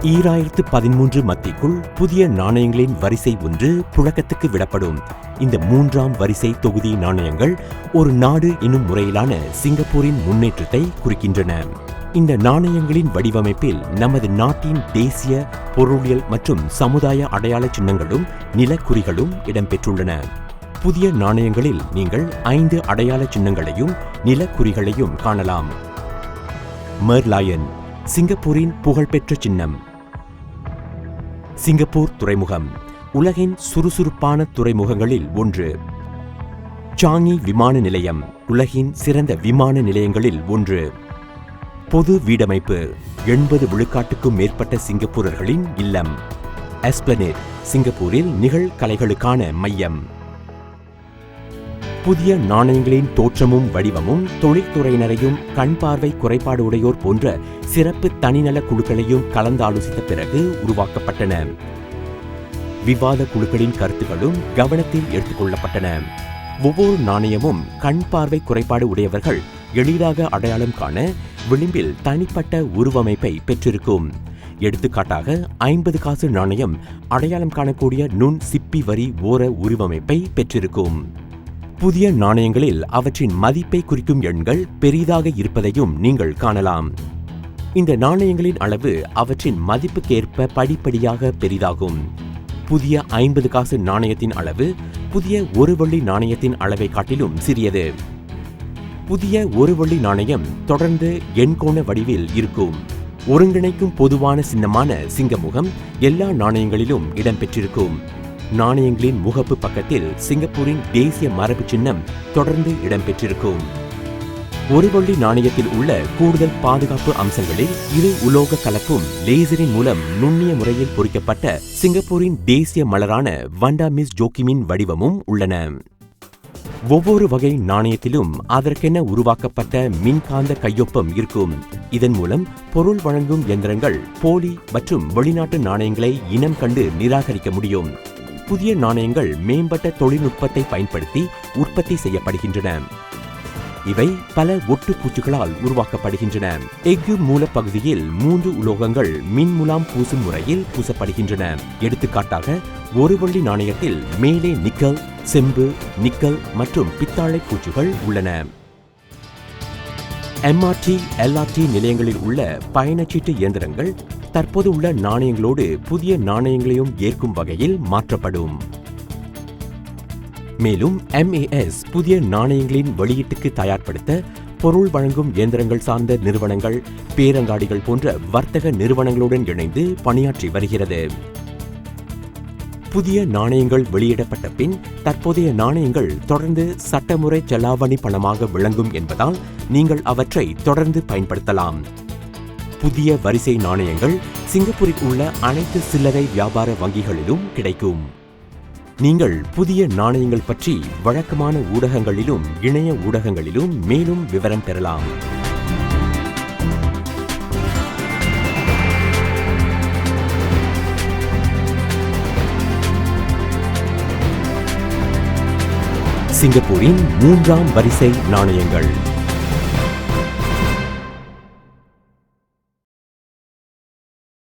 ஈராயிரத்து பதிமூன்று மத்திக்குள் புதிய நாணயங்களின் வரிசை ஒன்று புழக்கத்துக்கு விடப்படும். இந்த மூன்றாம் வரிசை தொகுதி நாணயங்கள் ஒரு நாடு என்னும் முறையிலான சிங்கப்பூரின் முன்னேற்றத்தை குறிக்கின்றன. இந்த நாணயங்களின் வடிவமைப்பில் நமது நாட்டின் தேசிய பொருளியல் மற்றும் சமுதாய அடையாள சின்னங்களும் நிலக்குறிகளும் இடம்பெற்றுள்ளன. புதிய நாணயங்களில் நீங்கள் ஐந்து அடையாள சின்னங்களையும் நிலக்குறிகளையும் காணலாம். மெர்லாயன் சிங்கப்பூரின் புகழ்பெற்ற சின்னம். சிங்கப்பூர் துறைமுகம் உலகின் சுறுசுறுப்பான துறைமுகங்களில் ஒன்று. சாங்கி விமான நிலையம் உலகின் சிறந்த விமான நிலையங்களில் ஒன்று. பொது வீடமைப்பு எண்பது விழுக்காட்டுக்கும் மேற்பட்ட சிங்கப்பூரர்களின் இல்லம். எஸ்பிளனேட் சிங்கப்பூரில் நிகழ்கலைகளுக்கான மையம். புதிய நாணயங்களின் தோற்றமும் வடிவமும் தொழில்துறையினரையும் கண் பார்வை குறைபாடு உடையோர் போன்ற சிறப்பு தனிநல குழுக்களையும் கலந்தாலோசித்த பிறகு உருவாக்கப்பட்டன. விவாத குழுக்களின் கருத்துகளும் கவனத்தில் எடுத்துக்கொள்ளப்பட்டன. ஒவ்வொரு நாணயமும் கண் பார்வை குறைபாடு உடையவர்கள் எளிதாக அடையாளம் காண விளிம்பில் தனிப்பட்ட உருவமைப்பை பெற்றிருக்கும். எடுத்துக்காட்டாக ஐம்பது காசு நாணயம் அடையாளம் காணக்கூடிய நுண் சிப்பி வரி ஓர உருவமைப்பை பெற்றிருக்கும். புதிய நாணயங்களில் அவற்றின் மதிப்பை குறிக்கும் எண்கள் பெரிதாக இருப்பதையும் நீங்கள் காணலாம். இந்த நாணயங்களின் அளவு அவற்றின் மதிப்புக்கேற்ப படிப்படியாக பெரிதாகும். புதிய ஐம்பது காசு நாணயத்தின் அளவு புதிய ஒரு வள்ளி நாணயத்தின் அளவை காட்டிலும் சிறியது. புதிய ஒரு வள்ளி நாணயம் தொடர்ந்து எண்கோண வடிவில் இருக்கும். ஒருங்கிணைக்கும் பொதுவான சின்னமான சிங்கமுகம் எல்லா நாணயங்களிலும் இடம்பெற்றிருக்கும். நாணயங்களின் முகப்பு பக்கத்தில் சிங்கப்பூரின் தேசிய மரபு சின்னம் தொடர்ந்து இடம்பெற்றிருக்கும். ஒரு வள்ளி நாணயத்தில் உள்ள கூடுதல் பாதுகாப்பு அம்சங்களில் இரு உலோக கலப்பும் லேசரின் மூலம் நுண்ணிய முறையில் பொறிக்கப்பட்ட சிங்கப்பூரின் தேசிய மலரான வண்டா மிஸ் ஜோக்கிமின் வடிவமும் உள்ளன. ஒவ்வொரு வகை நாணயத்திலும் அதற்கென உருவாக்கப்பட்ட மின்காந்த கையொப்பம் இருக்கும். இதன் மூலம் பொருள் வழங்கும் எந்திரங்கள் போலி மற்றும் வெளிநாட்டு நாணயங்களை இனம் கண்டு நிராகரிக்க முடியும். புதிய நாணயங்கள் மேம்பட்ட தொழில்நுட்பத்தை பயன்படுத்தி உற்பத்தி செய்யப்படுகின்றன. இவை பல ஒட்டுப்பூச்சிகளால் உருவாக்கப்படுகின்றன. எஃகு மூலப்பகுதியில் மூன்று உலோகங்கள் மின்முலாம் பூசும் முறையில் பூசப்படுகின்றன. எடுத்துக்காட்டாக ஒரு வள்ளி நாணயத்தில் மேலே நிக்கல் செம்பு நிக்கல் மற்றும் பித்தாழை பூச்சிகள் உள்ளன. எம்ஆர்டி எல்ஆர்டி நிலையங்களில் உள்ள பயணச்சீட்டு இயந்திரங்கள் தற்போது உள்ள நாணயங்களோடு புதிய நாணயங்களையும் ஏற்கும் வகையில் மாற்றப்படும். மேலும் எம்ஏஎஸ் புதிய நாணயங்களின் வெளியீட்டுக்கு தயார்படுத்த பொருள் வழங்கும் இயந்திரங்கள் சார்ந்த நிறுவனங்கள் பேரங்காடிகள் போன்ற வர்த்தக நிறுவனங்களுடன் இணைந்து பணியாற்றி வருகிறது. புதிய நாணயங்கள் வெளியிடப்பட்ட பின் தற்போதைய நாணயங்கள் தொடர்ந்து சட்டமுறை செலாவணி பணமாக விளங்கும் என்பதால் நீங்கள் அவற்றை தொடர்ந்து பயன்படுத்தலாம். புதிய வரிசை நாணயங்கள் சிங்கப்பூரில் உள்ள அனைத்து சில்லறை வியாபார வங்கிகளிலும் கிடைக்கும். நீங்கள் புதிய நாணயங்கள் பற்றி வழக்கமான ஊடகங்களிலும் இணைய ஊடகங்களிலும் மேலும் விவரம் பெறலாம். சிங்கப்பூரின் மூன்றாம் வரிசை நாணயங்கள்.